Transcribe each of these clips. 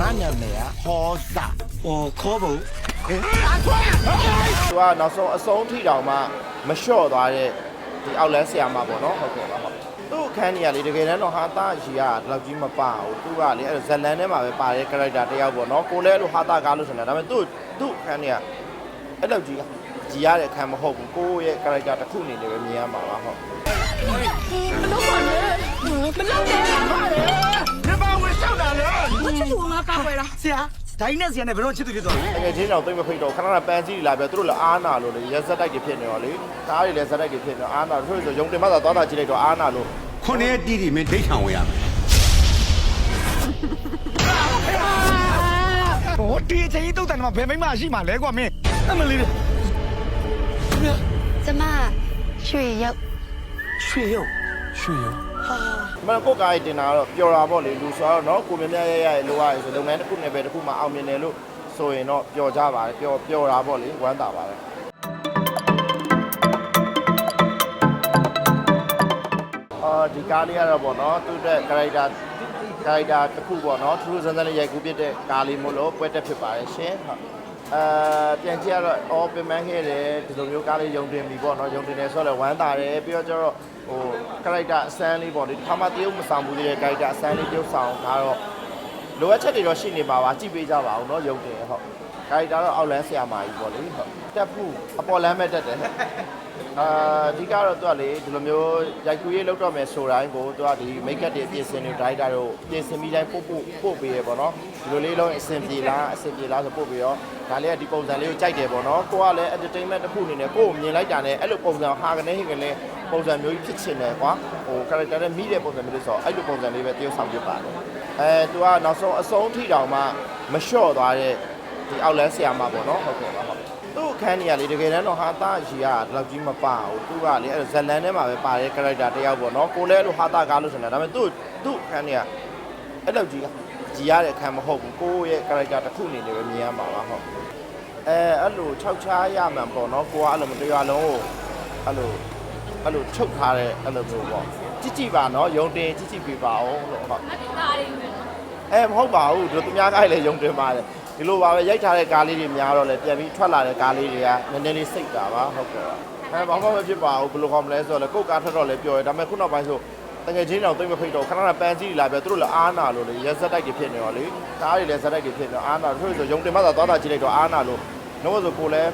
ငါနာမည်ကဟောစာဟောခေါ်ဖို့ဟင်အခွာသူကနောက်ဆုံးအဆုံးထိတောင်မှမလျှော့သွားတဲ့ဒီအောက်လန်းဆရာမပေါ့နော်ဟုတ်ကဲ့ပါဟုတ်သူ့အခန်းကြီးကလေတကယ်တမ်းတော့ဟာတာရီကဒီလောက်ကြီးမပါဘူးသူကလေအဲ့ဇလန်ထဲမှာပဲပါတဲ့ character တစ်ယောက်ပေါ့နော်ကိုလဲလို့ဟာတာကားလို့ဆိုနေတာဒါပေမဲ့သူ့သူ့အခန်းကြီးကအဲ့လောက်ကြီးကြီးရတဲ့အခန်းမဟုတ်ဘူးကိုယ့်ရဲ့ character တစ်ခုအနေနဲ့ပဲမြင်ရမှာပါဟုတ်မလုပ်ပါနဲ့မလုပ်နဲ့ ဆရာဒိုင်းနဲ့ဆရာနဲ့ဘယ်တော့ချစ်သူဖြစ်သွားလဲတကယ်ချင်းတော့သိမဖိတ်တော့ခဏခဏပန်းစည်းလာပြသူတို့လည်းအားနာလို့လေရက်စက်တိုက်တွေဖြစ်နေရောလေကားတွေလည်းစက်တိုက်တွေဖြစ်နေအားနာတို့ဆိုရုံတင်မသာသွားတာကြည့်လိုက်တော့အားနာလို့ခုနှစ်ရက်တီးတီမင်းဒိတ်ထောင်ဝင်ရမယ်ဟောဒီအချိန်ကြီးတုတ်တန်မှာဘယ်မိမရှိမှာလဲကွာမင်းအမလေးကျမရွှေရုပ်ရွှေရုပ်ရွှေရုပ် မန်ကိုကားရီတင်တာကတော့ပျော်တာပေါ့လေလူဆိုတော့เนาะကိုမြမြရရရလိုရရဆိုလုပ်ငန်းတစ်ခုနဲ့ပဲတစ်ခုမှအောင်မြင်တယ်လို့ဆိုရင်တော့ပျော်ကြပါတယ်ပျော်ပျော်တာပေါ့လေဝမ်းသာပါတယ်အာဒီကားလေးကတော့ပေါ့နော်သူ့တဲ့ character character တစ်ခုပေါ့နော်သူတို့စမ်းစမ်းလေးရိုက်ကူးပြတဲ့ကားလေးမို့လို့ပွဲတက်ဖြစ်ပါတယ်ရှင်ဟုတ် အာပြန်ကြည့်ရတော့အော်ပင်ပန်းခဲ့တယ်ဒီလိုမျိုးကားလေးယုံတင်ပြီပေါ့နော်ယုံတင်တယ်ဆိုတော့ဝမ်းသာတယ်ပြီးတော့ကျတော့ဟိုကာရိုက်တာအစမ်းလေးပေါ့လေဒီခါမှတရုပ်မဆောင်ဘူးလေကာရိုက်တာအစမ်းလေးတရုပ်ဆောင်ကတော့လိုအပ်ချက်တွေတော့ရှိနေပါပါကြည့်ပေးကြပါဦးနော်ယုံတင်ဟုတ်ကာရိုက်တာတော့အောက်လန်းဆရာမကြီးပေါ့လေဟုတ်တက်ဖို့အပေါ်လန်းမဲ့တက်တယ် အာအဓိကတော့သူကလေဒီလိုမျိုးရိုက်ကူးရေးလောက်တော့မယ်ဆိုတိုင်းကိုသူကဒီ make up တွေပြင်ဆင်တွေ director တို့ပြင်ဆင်ပြီးတိုင်းပို့ပို့ပို့ပေးရပေါ့နော်ဒီလိုလေးလုံးအဆင်ပြေလားအဆင်ပြေလားဆိုပို့ပြီးတော့ဒါလေးကဒီပုံစံလေးကိုကြိုက်တယ်ပေါ့နော်ကိုကလည်း entertainment တစ်ခုအနေနဲ့ကိုကိုမြင်လိုက်တာနဲ့အဲ့လိုပုံစံဟာကနေဟိကနေပုံစံမျိုးကြီးဖြစ်ချင်တယ်ကွာဟို character နဲ့မိတဲ့ပုံစံမျိုးလေးဆိုတော့အဲ့လိုပုံစံလေးပဲတရုပ်ဆောင်ပြပါတယ်အဲသူကနောက်ဆုံးအဆုံးထိတောင်မှမလျှော့သွားတဲ့ဒီအောက်လန်းဆရာမပေါ့နော်ဟုတ်ကဲ့ပါဟုတ် သူ့အခန်းကြီးကလေတကယ်တမ်းတော့ဟာတာရီကဒီလောက်ကြီးမပါဘူးသူကလေအဲ့ဇလန်ထဲမှာပဲပါတဲ့ character တစ်ယောက်ပေါ့နော်ကိုလဲလို့ဟာတာကားလို့ဆိုနေတာဒါပေမဲ့သူ့သူ့အခန်းကြီးကအဲ့လောက်ကြီးကြီးရတဲ့အခန်းမဟုတ်ဘူးကိုယ့်ရဲ့ character တစ်ခုအနေနဲ့ပဲမြင်ရမှာပါဟုတ်အဲအဲ့လို၆ချားရမှန်ပေါ့နော်ကိုကအဲ့လိုမတရားလုံးကိုအဲ့လိုအဲ့လိုချုပ်ထားတဲ့အဲ့လိုမျိုးပေါ့ကြည့်ကြည့်ပါနော်ယုံတင်ကြည့်ကြည့်ပြပါအောင်လို့ဟုတ်အဲမဟုတ်ပါဘူးတို့သူများကားလည်းယုံတင်ပါတယ် ဒီလိုပါပဲရိုက်ထားတဲ့ကားလေးတွေများတော့လည်းပြန်ပြီးထွက်လာတဲ့ကားလေးတွေကနည်းနည်းလေးစိတ်တာပါဟုတ်ကဲ့အဲဘာမှမဖြစ်ပါဘူးဘယ်လိုခေါ်မလဲဆိုတော့လေကိုယ့်ကားထွက်တော့လည်းပြောရဲဒါပေမဲ့ခုနောက်ပိုင်းဆိုတကယ်ချင်းတော့သိမဖိတ်တော့ခဏခဏပန်းစည်းလာပြသူတို့လည်းအားနာလို့လေရက်စက်တိုက်တွေဖြစ်နေတော့လေကားတွေလည်းစက်တိုက်တွေဖြစ်နေတော့အားနာတို့ဆိုယုံတင်မှသာသွားတာကြည့်လိုက်တော့အားနာလို့တော့ဆိုကိုလည်း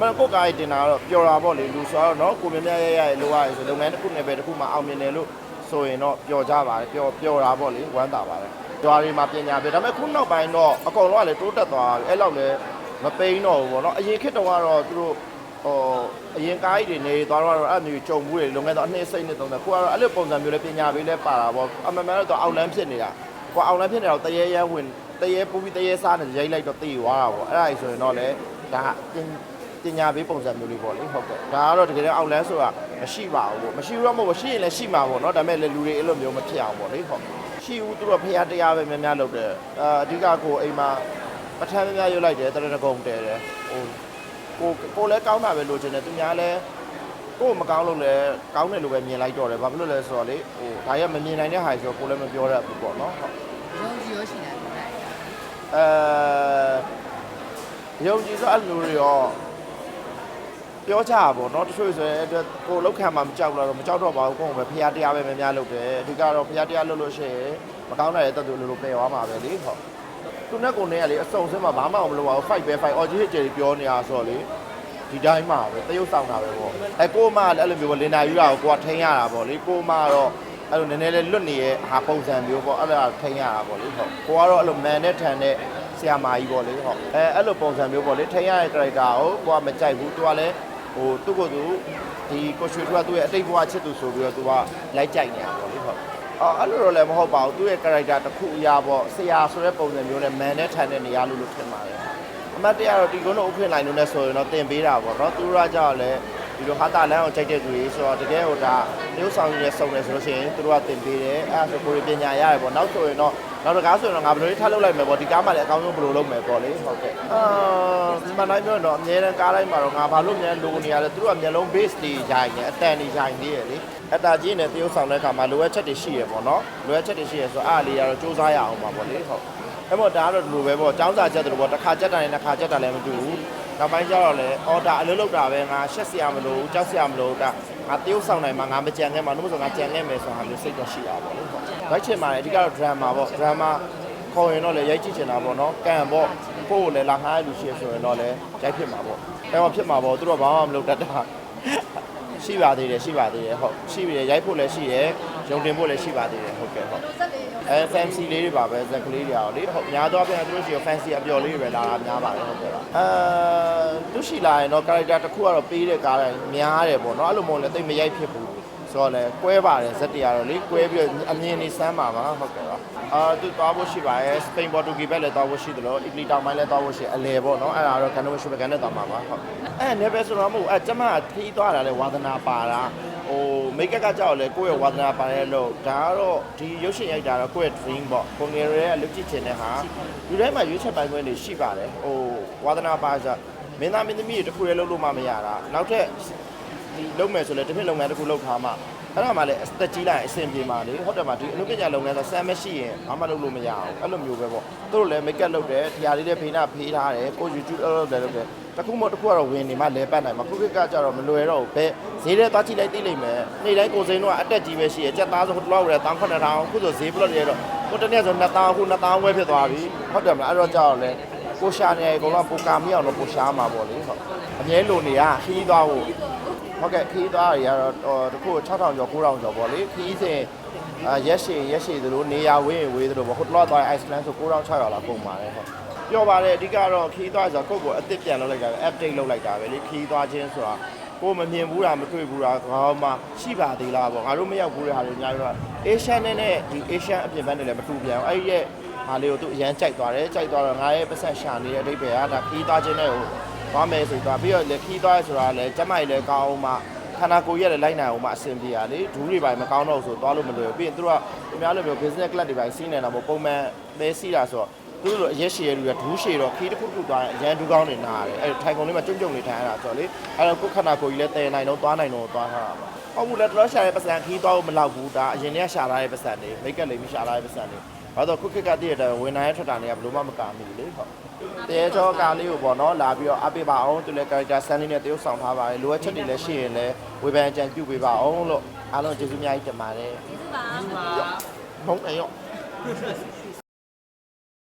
မန်ကိုကားရီတင်တာကတော့ပျော်တာပေါ့လေလူဆိုတော့เนาะကိုမြမြရရရလိုရရဆိုလုပ်ငန်းတစ်ခုနဲ့ပဲတစ်ခုမှအောင်မြင်တယ်လို့ဆိုရင်တော့ပျော်ကြပါတယ်ပျော်ပျော်တာပေါ့လေဝမ်းသာပါတယ် ကြွားတွေမှာပညာပေးဒါပေမဲ့ခုနောက်ပိုင်းတော့အကောင်လုံးကလည်းတိုးတက်သွားပြီအဲ့လောက်လည်းမပိန်းတော့ဘူးပေါ့နော်အရင်ခေတ်တုန်းကတော့သူတို့ဟိုအရင်ကားကြီးတွေနေသွားတော့အဲ့မျိုးကြုံမှုတွေလုံခဲ့တော့အနှစ်စိတ်နှစ်သုံးတယ်ကိုကတော့အဲ့လိုပုံစံမျိုးလေးပညာပေးလဲပါတာပေါ့အမှန်မှန်တော့အောက်လန်းဖြစ်နေတာကိုအောက်လန်းဖြစ်နေတော့တရေရဲဝင်တရေပူပြီးတရေစားနေရိုက်လိုက်တော့တည်သွားတာပေါ့အဲ့ဒါကြီးဆိုရင်တော့လေဒါပညာပေးပုံစံမျိုးလေးပေါ့လေဟုတ်ကဲ့ဒါကတော့တကယ်တော့အောက်လန်းဆိုတာမရှိပါဘူးပေါ့မရှိဘူးတော့မဟုတ်ဘူးရှိရင်လည်းရှိမှာပေါ့နော်ဒါပေမဲ့လူတွေအဲ့လိုမျိုးမဖြစ်အောင်ပေါ့လေဟုတ် ရှိဦးသူတို့ဖះတရားပဲများများလုပ်တယ်အာအဓိကကိုအိမ်မှာပဋ္ဌာန်းများများရွတ်လိုက်တယ်တရဏဂုံတဲတယ်ဟိုကိုကိုလည်းကောင်းတာပဲလိုချင်တယ်သူများလည်းကိုမကောင်းလို့လည်းကောင်းတယ်လို့ပဲမြင်လိုက်တော့တယ်ဘာဖြစ်လို့လဲဆိုတော့လေဟိုဒါရမမြင်နိုင်တဲ့ဟာဆိုတော့ကိုလည်းမပြောရဘူးပေါ့နော်ဟုတ်ယုံကြည်ရရှိတယ်အဲယုံကြည်ဆိုအဲ့လိုတွေရော ပြောကြပါဘောเนาะတချို့ဆိုရင်အတွက်ကိုလောက်ခံမှမကြောက်တော့မကြောက်တော့ပါဘူးကိုယ်ကပဲဖះတရားပဲများများလုပ်တယ်အဓိကတော့ဖះတရားလုပ်လို့ရှိရင်မကောင်းတဲ့တက်သူလိုလိုပယ်သွားမှာပဲလေဟုတ် သူနဲ့ကိုနေကလေအစုံစင်းမှာဘာမှမလုပ်ပါဘူး fight ပဲ fight အော်ကြီးဟစ်ကြယ်ပြောနေတာဆိုတော့လေဒီတိုင်းမှာပဲတရုပ်ဆောင်တာပဲပေါ့အဲကိုမလည်းအဲ့လိုမျိုးပေါ့လင်နာယူတာကိုကိုကထိန်းရတာပေါ့လေကိုမတော့အဲ့လိုနည်းနည်းလေးလွတ်နေရဲ့ဟာပုံစံမျိုးပေါ့အဲ့လိုထိန်းရတာပေါ့လေဟုတ်ကိုကတော့အဲ့လိုမန်နဲ့ထန်တဲ့ဆရာမကြီးပေါ့လေဟုတ်အဲအဲ့လိုပုံစံမျိုးပေါ့လေထိန်းရတဲ့ character ကိုကိုကမကြိုက်ဘူးသူကလည်း ဟိုသူ့ကိုယ်သူဒီကိုရွှေသူကသူ့ရဲ့အတိတ်ဘဝချစ်သူဆိုပြီးတော့သူကလိုက်ကြိုက်နေတာပေါ့လေဟုတ်အော်အဲ့လိုတော့လည်းမဟုတ်ပါဘူးသူ့ရဲ့ character တစ်ခုအရာပေါ့ဆရာဆိုတဲ့ပုံစံမျိုးနဲ့မန်နဲ့ထန်တဲ့နေရာလို့လို့ထင်ပါတယ်အမတ်တရားတော့ဒီကုန်းတို့ဥဖွင့်လိုက်လို့နဲ့ဆိုရင်တော့တင်ပေးတာပေါ့နော်သူတို့ကကြောက်လဲ ဒီလိုဟာတာလန်းကိုကြိုက်တဲ့သူတွေဆိုတော့တကယ်ဟိုဒါတရုတ်ဆောင်ရည်နဲ့စုံတယ်ဆိုလို့ရှိရင်သူတို့ကတင်ပေးတယ်အဲ့ဒါဆိုကိုယ်ပညာရတယ်ပေါ့နောက်ဆိုရင်တော့နောက်တစ်ကားဆိုရင်တော့ငါဘယ်လိုလေးထားလုပ်လိုက်မယ်ပေါ့ဒီကားမှလည်းအကောင်းဆုံးဘယ်လိုလုပ်မယ်ပေါ့လေဟုတ်ကဲ့အာဒီမှာနိုင်ပြောတော့အများနဲ့ကားတိုင်းမှာတော့ငါဘာလို့များလိုနေရလဲသူတို့ကမျက်လုံး base တွေရိုင်းနေအတန်တွေရိုင်းနေရလေအတာကြီးနဲ့တရုတ်ဆောင်တဲ့အခါမှာလိုအပ်ချက်တွေရှိရပေါ့နော်လိုအပ်ချက်တွေရှိရဆိုတော့အားလေးကတော့စူးစမ်းရအောင်ပါပေါ့လေဟုတ်အဲ့မို့ဒါကတော့ဒီလိုပဲပေါ့ចောင်းစာချက်တို့ပေါ့တစ်ခါချက်တာနဲ့တစ်ခါချက်တာလည်းမတူဘူး နောက်ပိုင်းကျတော့လေအော်ဒါအလုပ်လုပ်တာပဲငါရှက်စရာမလိုဘူးကြောက်စရာမလိုဘူးဒါငါတရုတ်ဆောင်နိုင်မှာငါမကြံခဲ့မှာလို့ဆိုငါကြံခဲ့မယ်ဆိုတာမျိုးစိတ်တော့ရှိတာပေါ့လေဟုတ်ဘိုက်ချင်ပါတယ်အဓိကတော့ drama ပေါ့ drama ခေါ်ရင်တော့လေရိုက်ကြည့်ချင်တာပေါ့နော်ကံပေါ့ကိုယ့်ကိုလည်းလာငှားရလူရှိရဆိုရင်တော့လေရိုက်ဖြစ်မှာပေါ့အဲတော့ဖြစ်မှာပေါ့သူတို့ဘာမှမလုပ်တတ်တာရှိပါသေးတယ်ရှိပါသေးတယ်ဟုတ်ရှိပြီရိုက်ဖို့လည်းရှိတယ်ရုံတင်ဖို့လည်းရှိပါသေးတယ်ဟုတ်ကဲ့ဟုတ် အဲ fancy လေးတွေပါပဲဇက်ကလေးတွေအောင်လေဟုတ်များတော့ပြန်သူတို့ရှိရ fancy အပျော်လေးတွေပဲလာတာများပါတယ်ဟုတ်ကဲ့ပါအဲသူရှိလာရင်တော့ character တစ်ခုကတော့ပေးတဲ့ကားတိုင်းများတယ်ပေါ့နော်အဲ့လိုမျိုးလည်းတိတ်မရိုက်ဖြစ်ဘူးဆိုတော့လေကွဲပါတယ်ဇက်တရားတော့လေကွဲပြီးတော့အမြင်နေစမ်းပါပါဟုတ်ကဲ့ပါအာသူသွားဖို့ရှိပါရဲ့စပိန်ပေါ်တူဂီဘက်လည်းသွားဖို့ရှိတယ်လို့အီတလီတောင်ပိုင်းလည်းသွားဖို့ရှိအလဲပေါ့နော်အဲ့ဒါတော့ကန်နိုရှိဘကန်နဲ့သွားမှာပါဟုတ်အဲ့နေပဲဆိုတော့မဟုတ်အဲ့ကျမခီးသွားတာလေဝါသနာပါတာ ဟိုမိတ်ကပ်ကကြောက်လေကိုယ့်ရဲ့ဝါသနာပါတဲ့လို့ဒါကတော့ဒီရုပ်ရှင်ရိုက်တာတော့ကိုယ့်ရဲ့ dream ပေါ့ကိုငယ်ရဲကလုကြည့်ချင်တဲ့ဟာဒီတိုင်းမှာရွေးချက်ပိုင်းခွင့်တွေရှိပါတယ်ဟိုဝါသနာပါဆိုမင်းသားမင်းသမီးတွေတစ်ခုတည်းလုပ်လို့မှမရတာနောက်ထပ်ဒီလုပ်မယ်ဆိုလဲတစ်နှစ်လုပ်ငန်းတစ်ခုလုပ်ထားမှ အဲ့ဒါမှလည်းအသက်ကြီးလိုက်ရင်အဆင်ပြေပါလေဟုတ်တယ်မှာဒီအလုပ်ပညာလုပ်ငန်းဆိုဆမ်းမရှိရင်ဘာမှလုပ်လို့မရအောင်အဲ့လိုမျိုးပဲပေါ့သူတို့လည်းမိတ်ကပ်လုပ်တယ်ဒီဟာလေးလည်းဖေးနာဖေးထားတယ်ကို YouTube လုပ်လုပ်တယ်လုပ်တယ်တခုမတစ်ခုကတော့ဝင်နေမှလဲပတ်နိုင်မှာခုခေတ်ကကြတော့မလွယ်တော့ဘူးဘယ်ဈေးထဲသွားကြည့်လိုက်သိလိမ့်မယ်နေ့တိုင်းကိုစိမ်းတော့အတက်ကြီးပဲရှိရကြက်သားဆိုဟိုတလောက်ရတောင်း9000ခုဆိုဈေးဘလော့တွေတော့ဟိုတနေ့ဆို2000ခု2000ဝဲဖြစ်သွားပြီဟုတ်တယ်မလားအဲ့တော့ကြတော့လေကိုရှာနေအကုန်လုံးပိုကာမီအောင်တော့ပိုရှားမှာပေါ့လေဟုတ်အမြဲလိုနေရခီးသွားဖို့ ဟုတ်ကဲ့ခီးသွားတွေကတော့ဟိုတခု6000ကျော်9000ကျော်ပေါ့လေခီးစဉ်အာရက်ရှည်ရက်ရှည်သလိုနေရာဝင်းဝေးသလိုပေါ့ဟိုတလောသွားအိုက်စလန်ဆို9600လောက်ပုံပါတယ်ဟုတ်ပြောပါတယ်အဓိကတော့ခီးသွားဆိုတော့ကိုယ့်ကိုအစ်စ်ပြန်လုပ်လိုက်တာပဲ update လုပ်လိုက်တာပဲလေခီးသွားခြင်းဆိုတာကိုယ်မမြင်ဘူးတာမတွေ့ဘူးတာခေါင်းမှာရှိပါသေးလားပေါ့ငါတို့မရောက်ဘူးတဲ့ဟာတွေအများကြီးတော့ Asian နဲ့နဲ့ဒီ Asian အပြင်ဘက်နဲ့လည်းမတူပြန်ဘူးအဲ့ဒီရဲ့ဟာလေးကိုသူအရန်ကြိုက်သွားတယ်ကြိုက်သွားတော့ငါရဲ့ပတ်ဆက်ရှာနေတဲ့အဓိပ္ပာယ်ကဒါခီးသွားခြင်းနဲ့ဟို သွားမယ်ဆိုတော့ပြီးတော့လေခီးသွားဆိုတာလည်းကျမကြီးလည်းကောင်းအောင်မှခန္ဓာကိုယ်ရက်လည်းလိုက်နိုင်အောင်မအဆင်ပြေရလေဒူးတွေပိုင်းမကောင်းတော့ဘူးဆိုသွားလို့မလွယ်ဘူးပြီးရင်သူတို့ကအများလို့ပြော business class တွေပိုင်းစီးနေတာမဟုတ်ပုံမှန်ပဲစီးတာဆိုတော့သူတို့လိုအရက်ရှည်ရလူကဒူးရှည်တော့ခီးတစ်ခုတစ်ခုသွားရင်အရန်ဒူးကောင်းနေနာရတယ်အဲထိုင်ကုန်လေးမှာကြုံကြုံနေထိုင်ရတာဆိုတော့လေအဲတော့ကိုယ်ခန္ဓာကိုယ်ကြီးလည်းတည်နိုင်တော့သွားနိုင်တော့သွားထားတာပါဟုတ်ဘူးလေတော်ရှာရဲ့ပတ်စံခီးသွားဖို့မလောက်ဘူးဒါအရင်ကရှာလာတဲ့ပတ်စံတွေမိတ်ကပ်လေးမရှာလာတဲ့ပတ်စံတွေ ဘာလို့ခုခေတ်ကတည်းကဝင်နိုင်ရထွက်တာတွေကဘယ်လိုမှမကာမိဘူးလေဟုတ်တဲချောကားလေးကိုပေါ့နော်လာပြီးတော့အပေးပါအောင်သူလည်း character စမ်းလေးနဲ့တရုပ်ဆောင်ထားပါတယ်လိုအပ်ချက်တွေလည်းရှိရင်လည်းဝေဖန်အကြံပြုပေးပါအောင်လို့အားလုံးကျေးဇူးအများကြီးတင်ပါတယ်ကျေးဇူးပါဟုတ်တယ်ရော